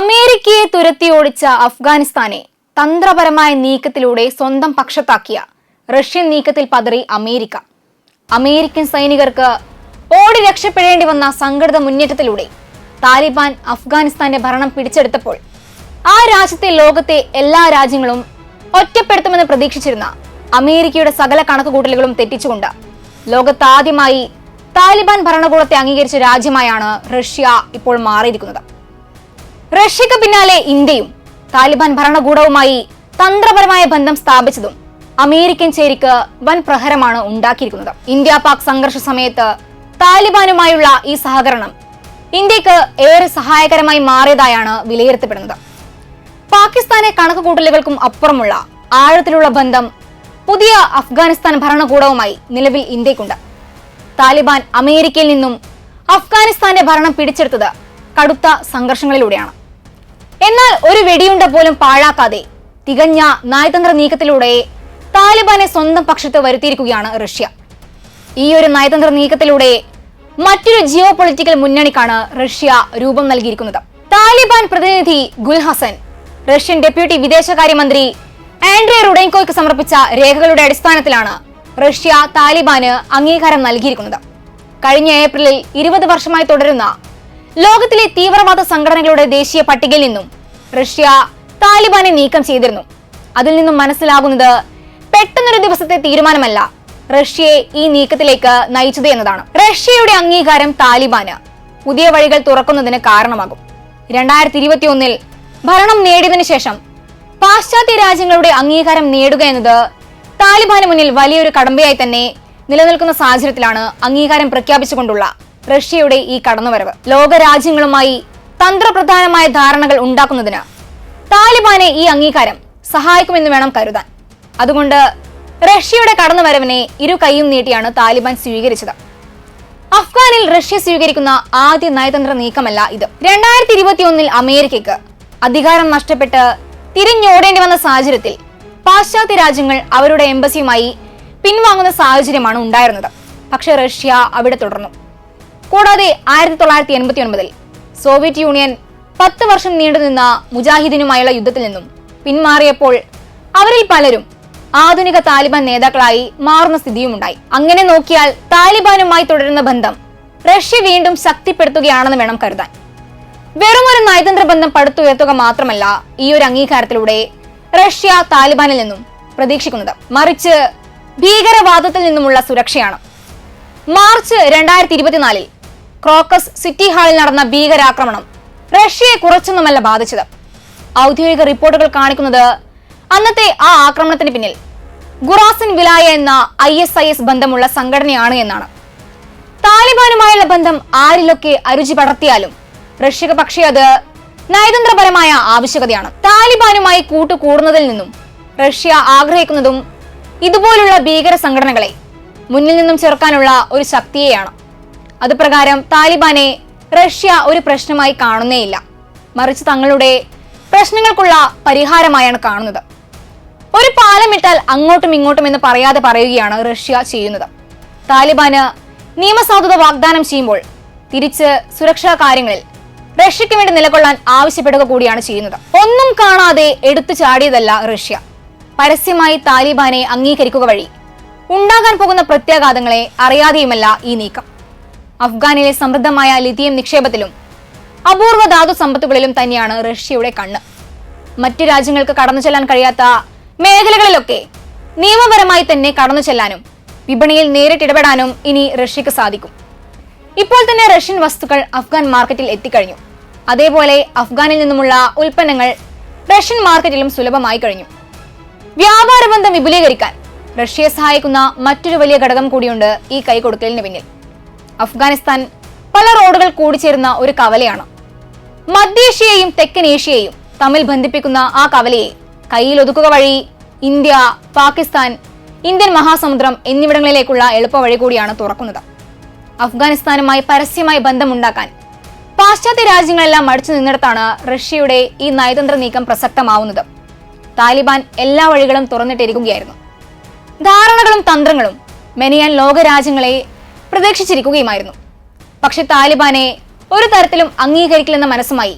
അമേരിക്കയെ തുരത്തി ഓടിച്ച അഫ്ഗാനിസ്ഥാനെ തന്ത്രപരമായ നീക്കത്തിലൂടെ സ്വന്തം പക്ഷത്താക്കിയ. റഷ്യൻ നീക്കത്തിൽ പതറി അമേരിക്ക. അമേരിക്കൻ സൈനികർക്ക് ഓടി രക്ഷപ്പെടേണ്ടി വന്ന സംഘടിത മുന്നേറ്റത്തിലൂടെ താലിബാൻ അഫ്ഗാനിസ്ഥാന്റെ ഭരണം പിടിച്ചെടുത്തപ്പോൾ ആ രാജ്യത്തെ ലോകത്തെ എല്ലാ രാജ്യങ്ങളും ഒറ്റപ്പെടുത്തുമെന്ന് പ്രതീക്ഷിച്ചിരുന്ന അമേരിക്കയുടെ സകല കണക്കുകൂട്ടലുകളും തെറ്റിച്ചുകൊണ്ട് ലോകത്താദ്യമായി താലിബാൻ ഭരണകൂടത്തെ അംഗീകരിച്ച രാജ്യമായാണ് റഷ്യ ഇപ്പോൾ മാറിയിരിക്കുന്നത്. റഷ്യക്ക് പിന്നാലെ ഇന്ത്യയും. താലിബാൻ ഭരണകൂടവുമായി തന്ത്രപരമായ ബന്ധം സ്ഥാപിച്ചതും അമേരിക്കൻ ചേരിക്ക് വൻ പ്രഹരമാണ് ഉണ്ടാക്കിയിരിക്കുന്നത്. ഇന്ത്യ പാക് സംഘർഷ സമയത്ത് താലിബാനുമായുള്ള ഈ സഹകരണം ഇന്ത്യയ്ക്ക് ഏറെ സഹായകരമായി മാറിയതായാണ് വിലയിരുത്തപ്പെടുന്നത്. പാകിസ്ഥാനെ കണക്കുകൂട്ടലുകൾക്കും അപ്പുറമുള്ള ആഴത്തിലുള്ള ബന്ധം പുതിയ അഫ്ഗാനിസ്ഥാൻ ഭരണകൂടവുമായി നിലവിൽ ഇന്ത്യക്കുണ്ട്. താലിബാൻ അമേരിക്കയിൽ നിന്നും അഫ്ഗാനിസ്ഥാന്റെ ഭരണം പിടിച്ചെടുത്തത് കടുത്ത സംഘർഷങ്ങളിലൂടെയാണ്. എന്നാൽ ഒരു വെടിയുണ്ട പോലും പാഴാക്കാതെ തികഞ്ഞ നയതന്ത്ര നീക്കത്തിലൂടെ താലിബാനെ സ്വന്തം പക്ഷത്ത് വരുത്തിയിരിക്കുകയാണ് റഷ്യ. ഈ ഒരു നയതന്ത്ര നീക്കത്തിലൂടെ മറ്റൊരു ജിയോ പൊളിറ്റിക്കൽ മുന്നണിക്കാണ് റഷ്യ രൂപം നൽകിയിരിക്കുന്നത്. താലിബാൻ പ്രതിനിധി ഗുൽ ഹസൻ റഷ്യൻ ഡെപ്യൂട്ടി വിദേശകാര്യമന്ത്രി ആൻഡ്രേ റുഡൈൻകോയ്ക്ക് സമർപ്പിച്ച രേഖകളുടെ അടിസ്ഥാനത്തിലാണ് റഷ്യ താലിബാന് അംഗീകാരം നൽകിയിരിക്കുന്നത്. കഴിഞ്ഞ ഏപ്രിലിൽ ഇരുപത് വർഷമായി തുടരുന്ന ലോകത്തിലെ തീവ്രവാദ സംഘടനകളുടെ ദേശീയ പട്ടികയിൽ നിന്നും റഷ്യ താലിബാനെ നീക്കം ചെയ്തിരുന്നു. അതിൽ നിന്നും മനസ്സിലാകുന്നത് പെട്ടെന്നൊരു ദിവസത്തെ തീരുമാനമല്ല റഷ്യയെ ഈ നീക്കത്തിലേക്ക് നയിച്ചത് എന്നതാണ്. റഷ്യയുടെ അംഗീകാരം താലിബാന് പുതിയ വഴികൾ തുറക്കുന്നതിന് കാരണമാകും. രണ്ടായിരത്തി ഇരുപത്തി ഒന്നിൽ ഭരണം നേടിയതിനു ശേഷം പാശ്ചാത്യ രാജ്യങ്ങളുടെ അംഗീകാരം നേടുക എന്നത് താലിബാന് മുന്നിൽ വലിയൊരു കടമ്പയായി തന്നെ നിലനിൽക്കുന്ന സാഹചര്യത്തിലാണ് അംഗീകാരം പ്രഖ്യാപിച്ചുകൊണ്ടുള്ള റഷ്യയുടെ ഈ കടന്നുവരവ്. ലോകരാജ്യങ്ങളുമായി തന്ത്രപ്രധാനമായ ധാരണകൾ ഉണ്ടാക്കുന്നതിന് താലിബാനെ ഈ അംഗീകാരം സഹായിക്കുമെന്ന് വേണം കരുതാൻ. അതുകൊണ്ട് റഷ്യയുടെ കടന്നുവരവിനെ ഇരു കൈയും നീട്ടിയാണ് താലിബാൻ സ്വീകരിച്ചത്. അഫ്ഗാനിൽ റഷ്യ സ്വീകരിക്കുന്ന ആദ്യ നയതന്ത്ര നീക്കമല്ല ഇത്. രണ്ടായിരത്തി ഇരുപത്തിയൊന്നിൽ അമേരിക്കക്ക് അധികാരം നഷ്ടപ്പെട്ട് തിരിഞ്ഞോടേണ്ടി വന്ന സാഹചര്യത്തിൽ പാശ്ചാത്യ രാജ്യങ്ങൾ അവരുടെ എംബസിയുമായി പിൻവാങ്ങുന്ന സാഹചര്യമാണ് ഉണ്ടായിരുന്നത്. പക്ഷേ റഷ്യ അവിടെ തുടർന്നു. കൂടാതെ ആയിരത്തി തൊള്ളായിരത്തി എൺപത്തി ഒൻപതിൽ സോവിയറ്റ് യൂണിയൻ പത്ത് വർഷം നീണ്ടുനിന്ന മുജാഹിദിനുമായുള്ള യുദ്ധത്തിൽ നിന്നും പിന്മാറിയപ്പോൾ അവരിൽ പലരും ആധുനിക താലിബാൻ നേതാക്കളായി മാറുന്ന സ്ഥിതിയുമുണ്ടായി. അങ്ങനെ നോക്കിയാൽ താലിബാനുമായി തുടരുന്ന ബന്ധം റഷ്യ വീണ്ടും ശക്തിപ്പെടുത്തുകയാണെന്ന് വേണം കരുതാൻ. വെറുമൊരു നയതന്ത്ര ബന്ധം പടുത്തുയർത്തുക മാത്രമല്ല ഈ ഒരു അംഗീകാരത്തിലൂടെ റഷ്യ താലിബാനിൽ നിന്നും പ്രതീക്ഷിക്കുന്നത്. മറിച്ച് ഭീകരവാദത്തിൽ നിന്നുമുള്ള സുരക്ഷയാണ്. മാർച്ച് രണ്ടായിരത്തി ഇരുപത്തിനാലിൽ ക്രോക്കസ് സിറ്റി ഹാളിൽ നടന്ന ഭീകരാക്രമണം റഷ്യയെ കുറച്ചൊന്നുമല്ല ബാധിച്ചത്. ഔദ്യോഗിക റിപ്പോർട്ടുകൾ കാണിക്കുന്നത് അന്നത്തെ ആ ആക്രമണത്തിന് പിന്നിൽ ഗുറാസിൻ വിലായ എന്ന ഐ എസ് ഐ എസ് ബന്ധമുള്ള സംഘടനയാണ് എന്നാണ്. താലിബാനുമായുള്ള ബന്ധം ആരിലൊക്കെ അരുചി പടർത്തിയാലും റഷ്യക്ക് പക്ഷേ അത് നയതന്ത്രപരമായ ആവശ്യകതയാണ്. താലിബാനുമായി കൂട്ടുകൂടുന്നതിൽ നിന്നും റഷ്യ ആഗ്രഹിക്കുന്നതും ഇതുപോലുള്ള ഭീകര സംഘടനകളെ മുന്നിൽ നിന്നും ചെറുക്കാനുള്ള ഒരു ശക്തിയെയാണ്. അത് പ്രകാരം താലിബാനെ റഷ്യ ഒരു പ്രശ്നമായി കാണുന്നേയില്ല. മറിച്ച് തങ്ങളുടെ പ്രശ്നങ്ങൾക്കുള്ള പരിഹാരമായാണ് കാണുന്നത്. ഒരു പാലമിട്ടാൽ അങ്ങോട്ടും ഇങ്ങോട്ടും എന്ന് പറയാതെ പറയുകയാണ് റഷ്യ ചെയ്യുന്നത്. താലിബാന് നിയമസാധുത വാഗ്ദാനം ചെയ്യുമ്പോൾ തിരിച്ച് സുരക്ഷാ കാര്യങ്ങളിൽ റഷ്യക്ക് വേണ്ടി നിലകൊള്ളാൻ ആവശ്യപ്പെടുക കൂടിയാണ് ചെയ്യുന്നത്. ഒന്നും കാണാതെ എടുത്തു ചാടിയതല്ല റഷ്യ. പരസ്യമായി താലിബാനെ അംഗീകരിക്കുക വഴി ഉണ്ടാകാൻ പോകുന്ന പ്രത്യാഘാതങ്ങളെ അറിയാതെയുമല്ല ഈ നീക്കം. അഫ്ഗാനിലെ സമൃദ്ധമായ ലിഥിയം നിക്ഷേപത്തിലും അപൂർവ ധാതു സമ്പത്തുകളിലും തന്നെയാണ് റഷ്യയുടെ കണ്ണ്. മറ്റു രാജ്യങ്ങൾക്ക് കടന്നു ചെല്ലാൻ കഴിയാത്ത മേഖലകളിലൊക്കെ നിയമപരമായി തന്നെ കടന്നു ചെല്ലാനും വിപണിയിൽ നേരിട്ടിടപെടാനും ഇനി റഷ്യക്ക് സാധിക്കും. ഇപ്പോൾ തന്നെ റഷ്യൻ വസ്തുക്കൾ അഫ്ഗാൻ മാർക്കറ്റിൽ എത്തിക്കഴിഞ്ഞു. അതേപോലെ അഫ്ഗാനിൽ നിന്നുമുള്ള ഉൽപ്പന്നങ്ങൾ റഷ്യൻ മാർക്കറ്റിലും സുലഭമായി കഴിഞ്ഞു. വ്യാപാര ബന്ധം വിപുലീകരിക്കാൻ റഷ്യയെ സഹായിക്കുന്ന മറ്റൊരു വലിയ ഘടകം കൂടിയുണ്ട് ഈ കൈകൊടുക്കലിന് പിന്നിൽ. അഫ്ഗാനിസ്ഥാൻ പല റോഡുകൾ കൂടിച്ചേരുന്ന ഒരു കവലയാണ്. മധ്യേഷ്യയെയും തെക്കൻ ഏഷ്യയെയും തമ്മിൽ ബന്ധിപ്പിക്കുന്ന ആ കവലയെ കയ്യിൽ ഒതുക്കുക വഴി ഇന്ത്യ പാകിസ്ഥാൻ ഇന്ത്യൻ മഹാസമുദ്രം എന്നിവിടങ്ങളിലേക്കുള്ള എളുപ്പവഴി കൂടിയാണ് തുറക്കുന്നത്. അഫ്ഗാനിസ്ഥാനുമായി പരസ്യമായി ബന്ധമുണ്ടാക്കാൻ പാശ്ചാത്യ രാജ്യങ്ങളെല്ലാം മടിച്ചു നിന്നിടത്താണ് റഷ്യയുടെ ഈ നയതന്ത്ര നീക്കം പ്രസക്തമാവുന്നത്. താലിബാൻ എല്ലാ വഴികളും തുറന്നിട്ടിരിക്കുകയായിരുന്നു. ധാരണകളും തന്ത്രങ്ങളും മെനിയാൻ ലോകരാജ്യങ്ങളെ പ്രതീക്ഷിച്ചിരിക്കുകയുമായിരുന്നു. പക്ഷെ താലിബാനെ ഒരു തരത്തിലും അംഗീകരിക്കില്ലെന്ന മനസ്സുമായി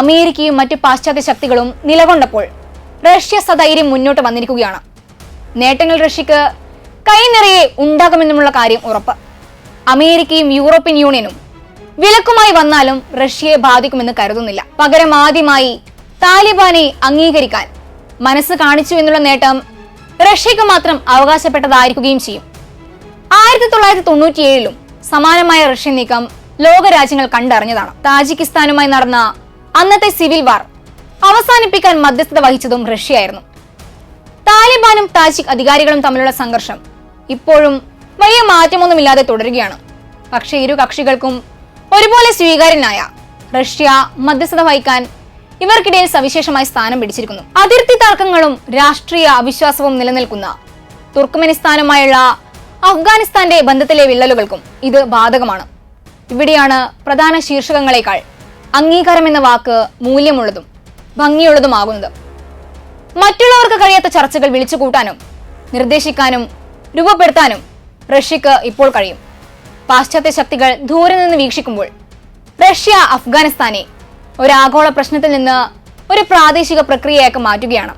അമേരിക്കയും മറ്റു പാശ്ചാത്യ ശക്തികളും നിലകൊണ്ടപ്പോൾ റഷ്യ സധൈര്യം മുന്നോട്ട് വന്നിരിക്കുകയാണ്. നേട്ടങ്ങൾ റഷ്യക്ക് കൈനിറയെ ഉണ്ടാകുമെന്നുമുള്ള കാര്യം ഉറപ്പ്. അമേരിക്കയും യൂറോപ്യൻ യൂണിയനും വിലക്കുമായി വന്നാലും റഷ്യയെ ബാധിക്കുമെന്ന് കരുതുന്നില്ല. പകരം ആദ്യമായി താലിബാനെ അംഗീകരിക്കാൻ മനസ്സ് കാണിച്ചു എന്നുള്ള നേട്ടം റഷ്യക്ക് മാത്രം അവകാശപ്പെട്ടതായിരിക്കുകയും ചെയ്യും. ആയിരത്തി തൊള്ളായിരത്തി തൊണ്ണൂറ്റിയേഴിലും സമാനമായ റഷ്യൻ നീക്കം ലോകരാജ്യങ്ങൾ കണ്ടറിഞ്ഞതാണ്. താജിക്കിസ്ഥാനുമായി നടന്ന അന്നത്തെ സിവിൽ വാർ അവസാനിപ്പിക്കാൻ മധ്യസ്ഥത വഹിച്ചതും റഷ്യയായിരുന്നു. താലിബാനും താജിക് അധികാരികളും തമ്മിലുള്ള സംഘർഷം ഇപ്പോഴും വലിയ മാറ്റമൊന്നുമില്ലാതെ തുടരുകയാണ്. പക്ഷേ ഇരു കക്ഷികൾക്കും ഒരുപോലെ സ്വീകാര്യനായ റഷ്യ മധ്യസ്ഥത വഹിക്കാൻ ഇവർക്കിടയിൽ സവിശേഷമായി സ്ഥാനം പിടിച്ചിരിക്കുന്നു. അതിർത്തി തർക്കങ്ങളും രാഷ്ട്രീയ അവിശ്വാസവും നിലനിൽക്കുന്ന തുർക്ക്മെനിസ്ഥാനുമായുള്ള അഫ്ഗാനിസ്ഥാന്റെ ബന്ധത്തിലെ വിള്ളലുകൾക്കും ഇത് ബാധകമാണ്. ഇവിടെയാണ് പ്രധാന ശീർഷകങ്ങളെക്കാൾ അംഗീകാരം എന്ന വാക്ക് മൂല്യമുള്ളതും ഭംഗിയുള്ളതുമാകുന്നത്. മറ്റുള്ളവർക്ക് കഴിയാത്ത ചർച്ചകൾ വിളിച്ചു കൂട്ടാനും നിർദ്ദേശിക്കാനും രൂപപ്പെടുത്താനും റഷ്യക്ക് ഇപ്പോൾ കഴിയും. പാശ്ചാത്യ ശക്തികൾ ദൂരെ നിന്ന് വീക്ഷിക്കുമ്പോൾ റഷ്യ അഫ്ഗാനിസ്ഥാനെ ഒരു ആഗോള പ്രശ്നത്തിൽ നിന്ന് ഒരു പ്രാദേശിക പ്രക്രിയയാക്കി മാറ്റുകയാണ്.